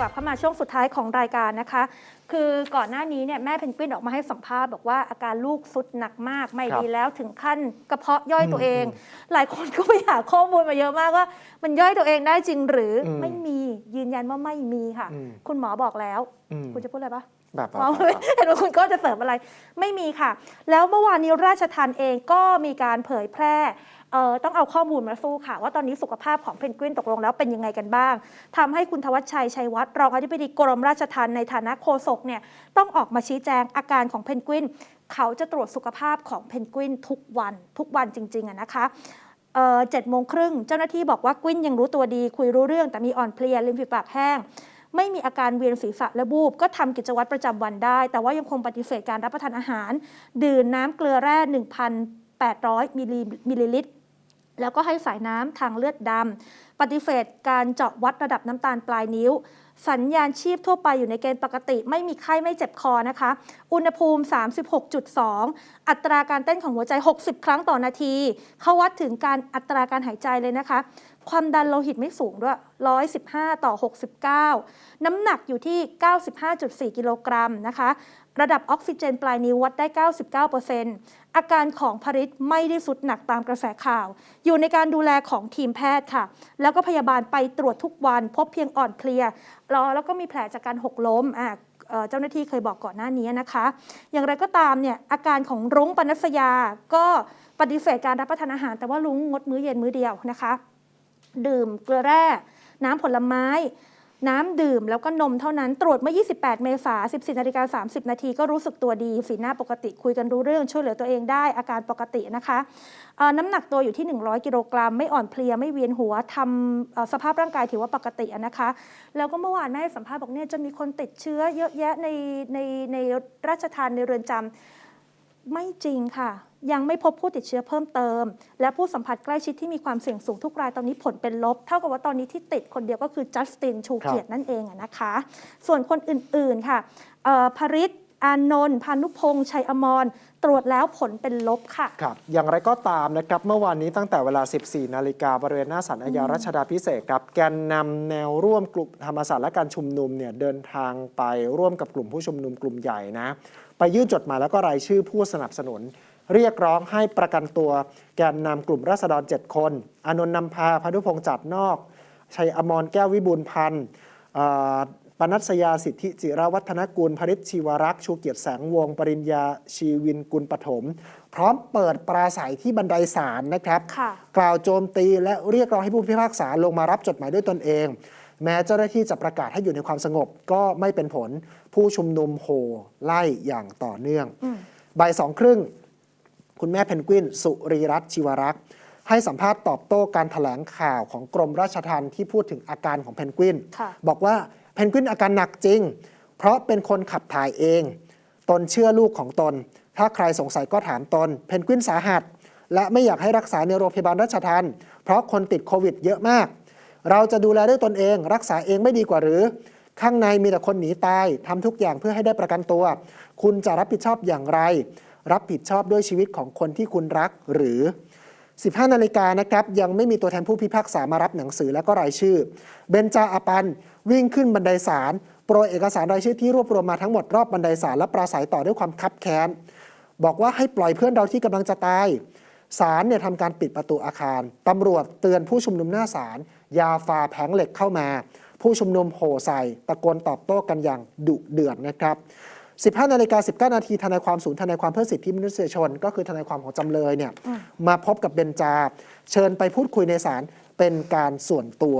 กลับเข้ามาช่วงสุดท้ายของรายการนะคะ คือก่อนหน้านี้เนี่ยแม่เพนกวินออกมาให้สัมภาษณ์บอกว่าอาการลูกสุดหนักมากไม่ครับดีแล้วถึงขั้นกระเพาะย่อยตัวเองอืมหลายคนก็ไปหาข้อมูลมาเยอะมากว่า มันย่อยตัวเองได้จริงหรืออมไม่มียืนยันว่าไม่มีค่ะอืมคุณหมอบอกแล้วอืมคุณจะพูดอะไรปะ แบบแบบอ๋อแบบ เห็นว่าคุณก็จะเสริมอะไรไม่มีค่ะ แล้วเมื่อวานนี้ราชทันเองก็มีการเผยแพร่เอ่อต้องเอาข้อมูลมาสู้ค่ะ ว่าตอนนี้สุขภาพของเพนกวินตกลงแล้วเป็นยังไงกันบ้างทำให้คุณทวัชชัยชัยวัฒน์รองอธิบดีกรมราชทัณฑ์ในฐานะโฆษกเนี่ยต้องออกมาชี้แจงอาการของเพนกวิน เขาจะตรวจสุขภาพของเพนกวินทุกวันทุกวันจริงๆอะนะคะ เจ็ดโมงครึ่งเจ้าหน้าที่บอกว่ากวินยังรู้ตัวดี คุยรู้เรื่องแต่มีอ่อนเพลียริมฝีปากแห้ง ไม่มีอาการเวียนศีรษะและบูบก็ทำกิจวัตรประจำวันได้ แต่ว่ายังคงปฏิเสธการรับประทานอาหาร ดื่มน้ำเกลือแร่ 1,800มิลลิมิลลิลิตร แล้วก็ให้สายน้ำทางเลือดดำปฏิเสธการเจาะวัดระดับน้ำตาลปลายนิ้ว สัญญาณชีพทั่วไปอยู่ในเกณฑ์ปกติ ไม่มีไข้ไม่เจ็บคอนะคะ อุณหภูมิ 36.2 อัตราการเต้นของหัวใจ 60 ครั้งต่อนาที เขาวัดถึงการอัตราการหายใจเลยนะคะ ความดันโลหิตไม่สูงด้วย 115 ต่อ 69 น้ำหนักอยู่ที่ 95.4 กิโลกรัมนะคะ ระดับออกซิเจนปลายนิ้ววัดได้ 99%อาการของพริตไม่ได้สุดหนักตามกระแสข่าว อยู่ในการดูแลของทีมแพทย์ค่ะ แล้วก็พยาบาลไปตรวจทุกวัน พบเพียงอ่อนเพลียแล้วแล้วก็มีแผลจากการหกล้มอะเอ่อเจ้าหน้าที่เคยบอกก่อนหน้านี้นะคะ อย่างไรก็ตามเนี่ยอาการของรุ้งปนัสยาก็ปฏิเสธการรับประทานอาหาร แต่ว่ารุ้งงดมื้อเย็นมื้อเดียวนะคะ ดื่มเกลือแร่ น้ำผลไม้ น้ำดื่มแล้วก็นมเท่านั้นตรวจเมื่อ 28 เมษายน 14นาฬิกา30 นาทีก็รู้สึกตัวดี สีหน้าปกติคุยกันรู้เรื่องช่วยเหลือตัวเองได้อาการปกตินะคะ น้ำหนักตัวอยู่ที่ 100 กิโลกรัม ไม่อ่อนเพลีย ไม่เวียนหัวทำสภาพร่างกายถือว่าปกตินะคะ แล้วก็เมื่อวานแม่สัมภาษณ์บอกเนี่ยจะมีคนติดเชื้อเยอะแยะในในในราชทานในเรือนจำไม่จริงค่ะ ยังไม่พบผู้ติดเชื้อเพิ่มเติม และผู้สัมผัสใกล้ชิดที่มีความเสี่ยงสูงทุกรายตอนนี้ผลเป็นลบ เท่ากับว่าตอนนี้ที่ติดคนเดียวก็คือจัสตินชูเกียรตินั่นเองอะนะคะ ส่วนคนอื่นๆค่ะเอ่อภริษอานนท์พานุพงษ์ชัยอมร ตรวจแล้วผลเป็นลบค่ะ ครับ อย่างไรก็ตามนะครับ เมื่อวานนี้ตั้งแต่เวลา 14 นาฬิกาบริเวณหน้าศาลอาญารัชดาพิเศษกครับ แกนนำแนวร่วมกลุ่มธรรมศาสตร์และการชุมนุมเนี่ยเดินทางไปร่วมกับกลุ่มผู้ชุมนุมกลุ่มใหญ่นะ ไปยื่นจดหมายแล้วก็รายชื่อผู้สนับสนุน เรียกร้องให้ประกันตัวแกนนำกลุ่มราษฎร 7 คน อานนท์นำพาพานุพงษ์จัดนอก ชัยอมรแก้ววิบูลย์พันธ์เอ่อปนัสยาสิทธิจิรวัฒนกุล พริชชีวรักษ์ชูเกียรติแสงวงศ์ปริญญาชีวินกุลปฐม พร้อมเปิดปราศัยที่บันไดศาลนะครับค่ะกล่าวโจมตีและเรียกร้องให้ผู้พิพากษาลงมารับจดหมายด้วยตนเอง แม้เจ้าหน้าที่จะประกาศให้อยู่ในความสงบก็ไม่เป็นผล ผู้ชุมนุมโห่ไล่อย่างต่อเนื่องอืมบ่ายสองครึ่ง คุณแม่เพนกวิน สุรีรัตน์ชีวรักษ์ให้สัมภาษณ์ตอบโต้การถแถลงข่าวของกรมราชทัณฑ์ที่พูดถึงอาการของเพนกวินค่ะบอกว่าเพนกวินอาการหนักจริง เพราะเป็นคนขับถ่ายเอง ตนเชื่อลูกของตน ถ้าใครสงสัยก็ถามตน เพนกวินสาหัส และไม่อยากให้รักษาในโรงพยาบาลราชทัณฑ์เพราะคนติดโควิดเยอะมาก เราจะดูแลด้วยตนเอง รักษาเองไม่ดีกว่าหรือ ข้างในมีแต่คนหนีตายทำทุกอย่างเพื่อให้ได้ประกันตัว คุณจะรับผิดชอบอย่างไร รับผิดชอบด้วยชีวิตของคนที่คุณรักหรือ 15 นาฬิกานะครับยังไม่มีตัวแทนผู้พิพากษามารับหนังสือและก็รายชื่อ เบนจาอาปัน วิ่งขึ้นบันไดศาลโปรยเอกสารรายชื่อที่รวบรวมมาทั้งหมดรอบบันไดศาลและปราศัยต่อด้วยความคับแค้นบอกว่าให้ปล่อยเพื่อนเราที่กำลังจะตายศาลเนี่ยทำการปิดประตูอาคารตำรวจเตือนผู้ชุมนุมหน้าศาลยาฟาแผงเหล็กเข้ามา ผู้ชุมนุมโห่ใส่ ตะโกนตอบโต้กันอย่างดุเดือดนะครับ 15 นาฬิกา 19 นาทีทนายความศูนย์ทนายความเพื่อสิทธิมนุษยชน ก็คือทนายความของจำเลยเนี่ยมาพบกับเบนจา เชิญไปพูดคุยในศาลเป็นการส่วนตัว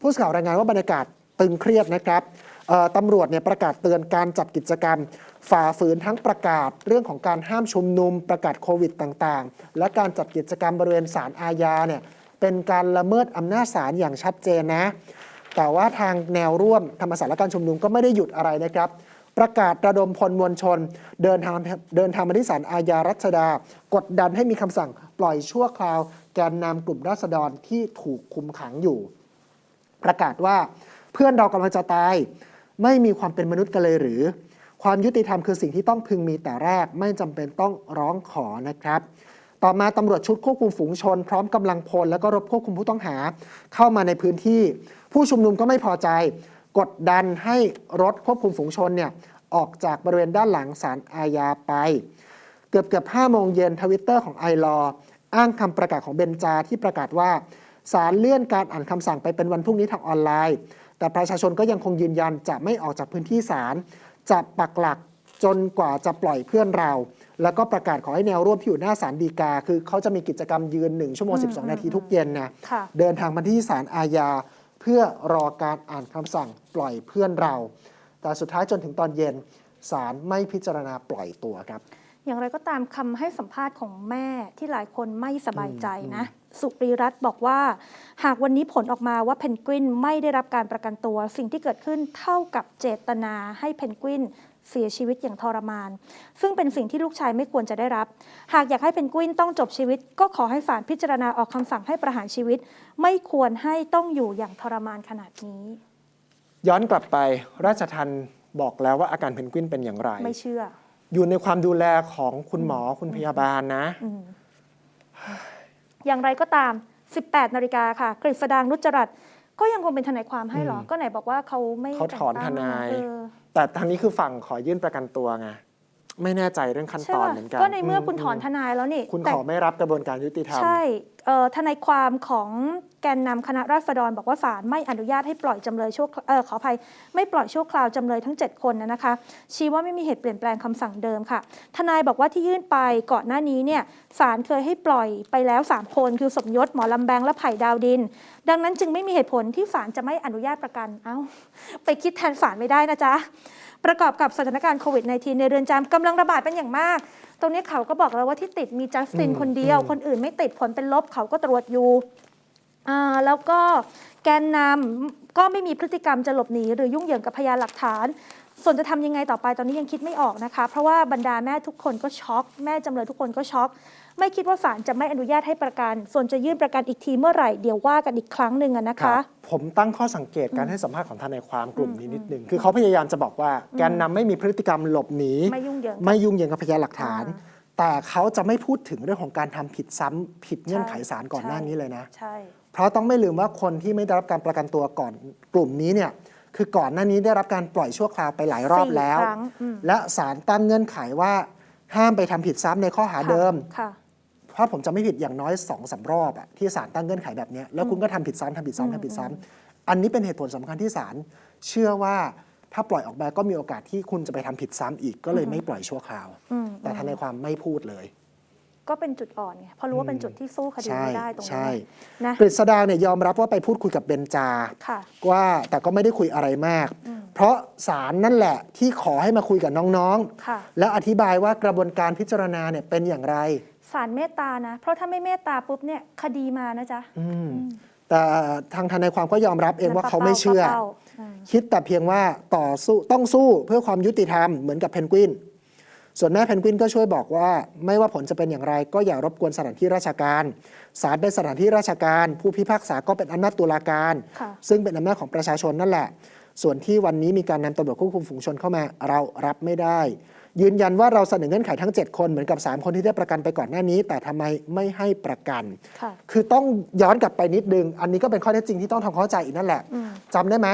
ผู้สื่อข่าวรายงานว่าบรรยากาศตึงเครียดนะครับเอ่อตำรวจเนี่ยประกาศเตือนการจัดกิจกรรม ฝ่าฝืนทั้งประกาศเรื่องของการห้ามชุมนุมประกาศโควิดต่างๆ และการจัดกิจกรรมบริเวณศาลอาญาเนี่ยเป็นการละเมิดอำนาจศาลอย่างชัดเจนนะ แต่ว่าทางแนวร่วมธรรมศาสตร์และการชุมนุมก็ไม่ได้หยุดอะไรนะครับ ประกาศระดมพลมวลชน เดินทางเดินทางมาที่ศาลอาญารัชดา กดดันให้มีคำสั่งปล่อยชั่วคราว แกนนำกลุ่มราษฎรที่ถูกคุมขังอยู่ ประกาศว่าเพื่อนเรากำลังจะตาย ไม่มีความเป็นมนุษย์กันเลยหรือ ความยุติธรรมคือสิ่งที่ต้องพึงมีแต่แรก ไม่จำเป็นต้องร้องขอนะครับต่อมาตำรวจชุดควบคุมฝูงชน พร้อมกำลังพล แล้วก็รถควบคุมผู้ต้องหา เข้ามาในพื้นที่ ผู้ชุมนุมก็ไม่พอใจ กดดันให้รถควบคุมฝูงชนเนี่ยออกจากบริเวณด้านหลังศาลอาญาไป เกือบเกือบ5โมงเย็นทวิตเตอร์ของไอรออ้างคำประกาศของเบนจาที่ประกาศว่าศาลเลื่อนการอ่านคำสั่งไปเป็นวันพรุ่งนี้ทางออนไลน์ แต่ประชาชนก็ยังคงยืนยันจะไม่ออกจากพื้นที่ศาลจะปักหลักจนกว่าจะปล่อยเพื่อนเรา แล้วก็ประกาศขอให้แนวร่วมที่อยู่หน้าศาลฎีกา คือเขาจะมีกิจกรรมยืน 1 ชั่วโมง 12 นาทีทุกเย็นนะค่ะเดินทางมาที่ศาลอาญาเพื่อรอการอ่านคำสั่งปล่อยเพื่อนเรา แต่สุดท้ายจนถึงตอนเย็นศาลไม่พิจารณาปล่อยตัวครับ อย่างไรก็ตามคำให้สัมภาษณ์ของแม่ที่หลายคนไม่สบายใจนะ สุปรีรัตน์บอกว่า หากวันนี้ผลออกมาว่าเพนกวินไม่ได้รับการประกันตัว สิ่งที่เกิดขึ้นเท่ากับเจตนาให้เพนกวิน เสียชีวิตอย่างทรมาน ซึ่งเป็นสิ่งที่ลูกชายไม่ควรจะได้รับ หากอยากให้เพนกวินต้องจบชีวิต ก็ขอให้ศาลพิจารณาออกคำสั่งให้ประหารชีวิต ไม่ควรให้ต้องอยู่อย่างทรมานขนาดนี้ ย้อนกลับไปราชทันบอกแล้วว่าอาการเพนกวินเป็นอย่างไร ไม่เชื่อ อยู่ในความดูแลของคุณหมอคุณพยาบาลนะอืมอย่างไรก็ตาม 18นาฬิกาค่ะกฤษดางนุจจรัตน์ ก็ยังคงเป็นทนายความให้เหรออืมก็ไหนบอกว่าเขาไม่เขาถอนแต่งทตั้งนายเออแต่ทางนี้คือฝั่งขอยื่นประกันตัวไง ไม่แน่ใจเรื่องขั้นใช่ตอนป่ะเหมือนกันก็ในเมื่อคุณถอนทนายแล้วนี่ คุณแต่ขอไม่รับกระบวนการยุติธรรม ใช่เอ่อทนายความของแกนนำคณะราษฎรบอกว่าศาลไม่อนุญาตให้ปล่อยจำเลยชั่วเออขออภัยไม่ปล่อยชั่วคราวจำเลยทั้ง 7 คนนะนะคะ ชี้ว่าไม่มีเหตุเปลี่ยนแปลงคำสั่งเดิมค่ะ ทนายบอกว่าที่ยื่นไปก่อนหน้านี้เนี่ยศาลเคยให้ปล่อยไปแล้ว 3 คนคือสมยศหมอลำแบงและไผ่ดาวดิน ดังนั้นจึงไม่มีเหตุผลที่ศาลจะไม่อนุญาตประกัน เอ้า ไปคิดแทนศาลไม่ได้นะจ๊ะ ประกอบกับสถานการณ์โควิด -19 ในเรือนจำกำลังระบาดเป็นอย่างมาก ตรงนี้เขาก็บอกแล้วว่าที่ติดมีจัสตินอืมคนเดียวอืมคนอื่นไม่ติดผลเป็นลบเขาก็ตรวจอยู่อ่าแล้วก็แกนนำก็ไม่มีพฤติกรรมจะหลบหนีหรือยุ่งเหยิงกับพยานหลักฐานส่วนจะทำยังไงต่อไปตอนนี้ยังคิดไม่ออกนะคะ เพราะว่าบรรดาแม่ทุกคนก็ช็อก แม่จำเลยทุกคนก็ช็อก ไม่คิดว่าศาลจะไม่อนุญาตให้ประกัน ส่วนจะยื่นประกันอีกทีเมื่อไหร่เดี๋ยวว่ากันอีกครั้งหนึ่งอะนะครัคะ บผมตั้งข้อสังเกตการให้สัมภาษณ์ของทนายความกลุ่มนี้นิดนึง คือเขาพยายามจะบอกว่า แกนนำไม่มีพฤติกรรมหลบหนี ไม่ยุ่งเหยิง ไม่ยุ่งเหยิงกับพยานหลักฐาน อ่าแต่เขาจะไม่พูดถึงเรื่องของการทำผิดซ้ำผิดเงื่อนไขใช่ศาลก่อนหน้านี้เลยนะ ใช่ เพราะต้องไม่ลืมว่าคนที่ไม่ได้รับการประกันตัวก่อนกลุ่มนี้เนี่ยคือก่อนหน้านี้ได้รับการปล่อยชั่วคราวไปหลายรอบสี่แล้วครั้งอืม และศาลตั้งเงื่อนไขว่าห้ามไปทำผิดซ้ำในข้อหาเดิม ค่ะ เพราะผมจะไม่ผิดอย่างน้อยสองสารอบอะที่ศาลตั้งเงื่อนไขแบบเนี้ยแล้วคุณก็ทำผิดซ้ำทำผิดซ้ำทำผิดซ้ำอันนี้เป็นเหตุผลสำคัญที่ศาลเชื่อว่าถ้าปล่อยออกมาก็มีโอกาสที่คุณจะไปทำผิดซ้ำอีกก็เลยไม่ปล่อยชั่วคราวอืมแต่ทนายความไม่พูดเลย ก็เป็นจุดอ่อนไงเพราะรู้ว่าเป็นจุดที่สู้คดีใช่ไม่ได้ตรงใช่นี้นนะกฤษดางเนี่ยยอมรับว่าไปพูดคุยกับเบนจาค่ะว่าแต่ก็ไม่ได้คุยอะไรมาก เพราะศาลนั่นแหละที่ขอให้มาคุยกับน้องค่ะๆแล้วอธิบายว่ากระบวนการพิจารณาเนี่ยเป็นอย่างไร ศาลเมตตานะ เพราะถ้าไม่เมตตาปุ๊บเนี่ยคดีมานะจ๊ะอืมแต่ทางทนายความก็ยอมรับเองว่านั่นเขาไม่เชื่อ ป้าป้าอืมคิดแต่เพียงว่าต่อสู้ต้องสู้เพื่อความยุติธรรมเหมือนกับเพนกวิน ส่วนแม่เพนกวินก็ช่วยบอกว่า ไม่ว่าผลจะเป็นอย่างไร ก็อย่ารบกวนสถานที่ราชการศาลเป็นสถานที่ราชการ ผู้พิพากษาก็เป็นอำนาจตุลาการ ค่ะ ซึ่งเป็นอำนาจของประชาชนนั่นแหละ ส่วนที่วันนี้มีการนำตำรวจควบคุมฝูงชนเข้ามาเรารับไม่ได้ ยืนยันว่าเราเสนอเงื่อนไขทั้ง 7 คนเหมือนกับ 3 คนที่ได้ประกันไปก่อนหน้านี้ แต่ทำไมไม่ให้ประกันค่ะคือต้องย้อนกลับไปนิดนึง อันนี้ก็เป็นข้อเท็จจริงที่ต้องทำความเข้าใจอีกนั่นแหละอืมจำได้ไหม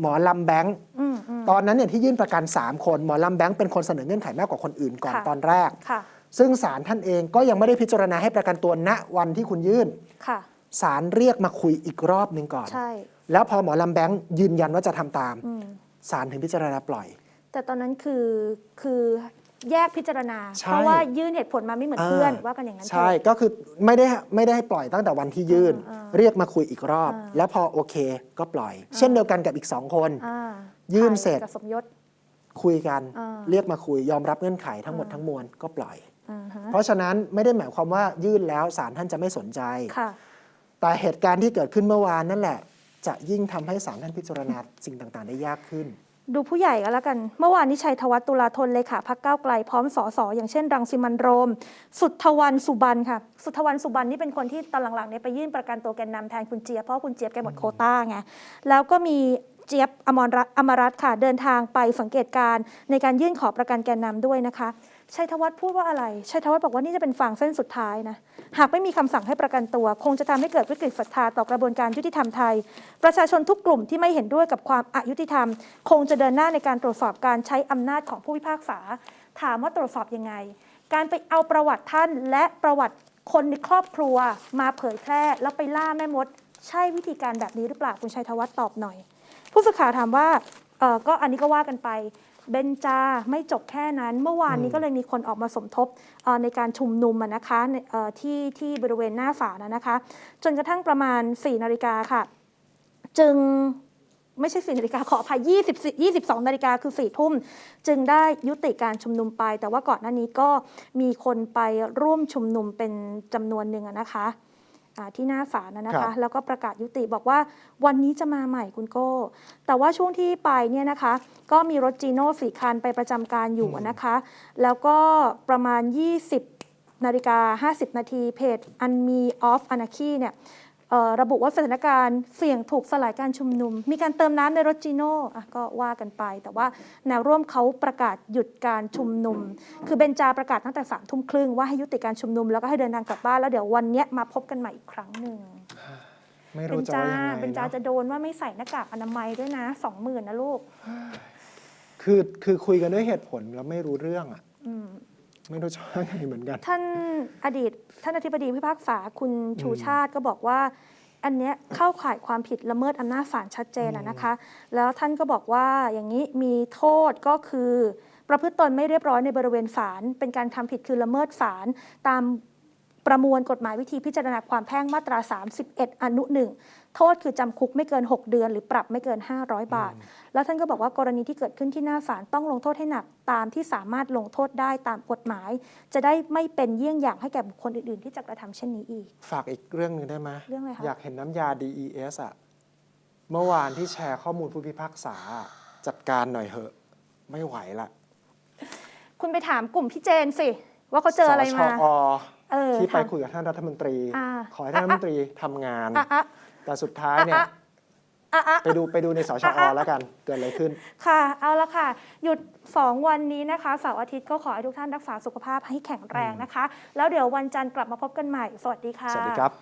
หมอลำแบงค์อืมอืมตอนนั้นเนี่ยที่ยื่นประกัน 3 คนหมอลำแบงค์เป็นคนเสนอเงื่อนไขมากกว่าคนอื่นก่อนค่ะตอนแรกค่ะซึ่งศาลท่านเองก็ยังไม่ได้พิจารณาให้ประกันตัวณวันที่คุณยื่นค่ะศาลเรียกมาคุยอีกรอบหนึ่งก่อนใช่แล้วพอหมอลำแบงค์ยืนยันว่าจะทำตามอืมศาลถึงพิจารณาปล่อย แต่ตอนนั้นคือคือแยกพิจารณา ใช่ เพราะว่ายื่นเหตุผลมาไม่เหมือนเพื่อนว่ากันอย่างนั้นเถอะ ใช่ก็คือไม่ได้ไม่ได้ให้ปล่อยตั้งแต่วันที่ยื่น อ่าเรียกมาคุยอีกรอบ อ่า แล้วพอโอเคก็ปล่อย เช่นเดียวกันกับอีกสองคน อ่ายื่นเสร็จ กับสมยศ คุยกัน อ่า เรียกมาคุยยอมรับเงื่อนไขทั้งหมดอ่าทั้งมวลก็ปล่อย อ่าฮะเพราะฉะนั้นไม่ได้หมายความว่ายื่นแล้วศาลท่านจะไม่สนใจ ค่ะ แต่เหตุการณ์ที่เกิดขึ้นเมื่อวานนั่นแหละ จะยิ่งทำให้ศาลท่านพิจารณาสิ่งต่างๆ ได้ยากขึ้น ดูผู้ใหญ่ก็แล้วกัน เมื่อวานนี้ชัยธวัฒน์ตุลาธนเลขาพักเก้าไกลพร้อมสสอย่างเช่น รังสิมันโรม สุทธวันสุบันค่ะ สุทธวันสุบันนี่เป็นคนที่ตอนหลังๆเนี่ยไปยื่นประกันตัวแกนนำแทนคุณเจี๊ยบเพราะคุณเจี๊ยบแกหมดโคต้าไงแล้วก็มี เจี๊ยบอมรรัตอมรัตค่ะ เดินทางไปสังเกตการในการยื่นขอประกันแกนนำด้วยนะคะชัยธวัฒน์พูดว่าอะไรชัยธวัฒน์บอกว่านี่จะเป็นฝั่งเส้นสุดท้ายนะ หากไม่มีคำสั่งให้ประกันตัว คงจะทำให้เกิดวิกฤตศรัทธาต่อกระบวนการยุติธรรมไทย ประชาชนทุกกลุ่มที่ไม่เห็นด้วยกับความอายุติธรรม คงจะเดินหน้าในการตรวจสอบการใช้อำนาจของผู้พิพากษา ถามว่าตรวจสอบยังไง การไปเอาประวัติท่านและประวัติคนในครอบครัว มาเผยแพร่แล้วไปล่าแม่มด ใช่วิธีการแบบนี้หรือเปล่าคุณชัยธวัฒน์ตอบหน่อย ผู้สื่อข่าวถามว่าเออก็อันนี้ก็ว่ากันไปเบนจาไม่จบแค่นั้น เมื่อวานนี้ก็เลยมีคนออกมาสมทบเอ่อในการชุมนุมอะนะคะในเอ่อที่ที่บริเวณหน้าศาลนะนะคะ จนกระทั่งประมาณ 4 นาฬิกาค่ะ จึงไม่ใช่4นาฬิกาขออภัย20 22นาฬิกาคือ4ทุ่ม จึงได้ยุติการชุมนุมไป แต่ว่าก่อนหน้านี้ก็มีคนไปร่วมชุมนุมเป็นจำนวนหนึ่งอะนะคะอ่า ที่หน้าศาลนะนะครัคะบแล้วก็ประกาศยุติบอกว่าวันนี้จะมาใหม่คุณโก้ แต่ว่าช่วงที่ไปเนี่ยนะคะ ก็มีรถจีโน่สี่คันไปประจำการอยู่นะคะ แล้วก็ประมาณ 20นาฬิกา50 นาทีเพจอันมีออฟอนาคีเนี่ยเอ่อ ระบุว่าสถานการณ์เสี่ยงถูกสลายการชุมนุม มีการเติมน้ำในรถจีโน่อะก็ว่ากันไป แต่ว่าแนวร่วมเขาประกาศหยุดการชุมนุม คือเบนจาประกาศตั้งแต่สามทุ่มครึ่งว่าให้ยุติการชุมนุมแล้วก็ให้เดินทางกลับบ้านแล้วเดี๋ยววันเนี้ยมาพบกันใหม่อีกครั้งหนึ่งไม่เบรู้นจะจาว่ายังไงเบนจาเนอะจะโดนว่าไม่ใส่หน้ากากอนามัยด้วยนะสองหมื่นนะลูกคือคือคุยกันด้วยเหตุผลแล้วไม่รู้เรื่องอะอืม ไม่รู้จะว่ายังไงเหมือนกัน ท่านอดีต ท่านอธิบดีพิพากษาคุณชูชาติก็บอกว่า อันเนี้ยเข้าข่ายความผิดละเมิดอำนาจศาลชัดเจนอะนะคะ แล้วท่านก็บอกว่าอย่างนี้มีโทษก็คือ ประพฤติตนไม่เรียบร้อยในบริเวณศาลเป็นการทำผิดคือละเมิดศาลตาม ประมวลกฎหมายวิธีพิจารณาความแพ่งมาตรา 31 อนุหนึ่งโทษคือจำคุกไม่เกิน 6 เดือน หรือปรับไม่เกิน 500 บาท แล้วท่านก็บอกว่ากรณีที่เกิดขึ้นที่หน้าศาลต้องลงโทษให้หนักตามที่สามารถลงโทษได้ตามกฎหมาย จะได้ไม่เป็นเยี่ยงอย่างให้แก่บุคคลอื่นๆ ที่จะกระทำเช่นนี้อีก ฝากอีกเรื่องหนึ่งได้ไหมเรื่องอะไรคะ อยากเห็นน้ำยา DES อะเมื่อวานที่แชร์ข้อมูลผู้พิพากษาจัดการหน่อยเหอะ ไม่ไหวละคุณไปถามกลุ่มพี่เจนสิ ว่าเขาเจออะไรมา สชอ เออที่ไปถามคุยกับท่านรัฐมนตรี อ่า ขอให้ท่านรัฐมนตรีทำงาน อะอะแต่สุดท้ายเนี่ยอะอะอะ ไปดูไปดูในสชอแล้วกันเกิดอะไรขึ้น ค่ะ เอาละค่ะ หยุด 2 วันนี้นะคะ เสาร์อาทิตย์ก็ขอให้ทุกท่านรักษาสุขภาพให้แข็งแรงนะคะ แล้วเดี๋ยววันจันทร์กลับมาพบกันใหม่ สวัสดีค่ะ สวัสดีครับ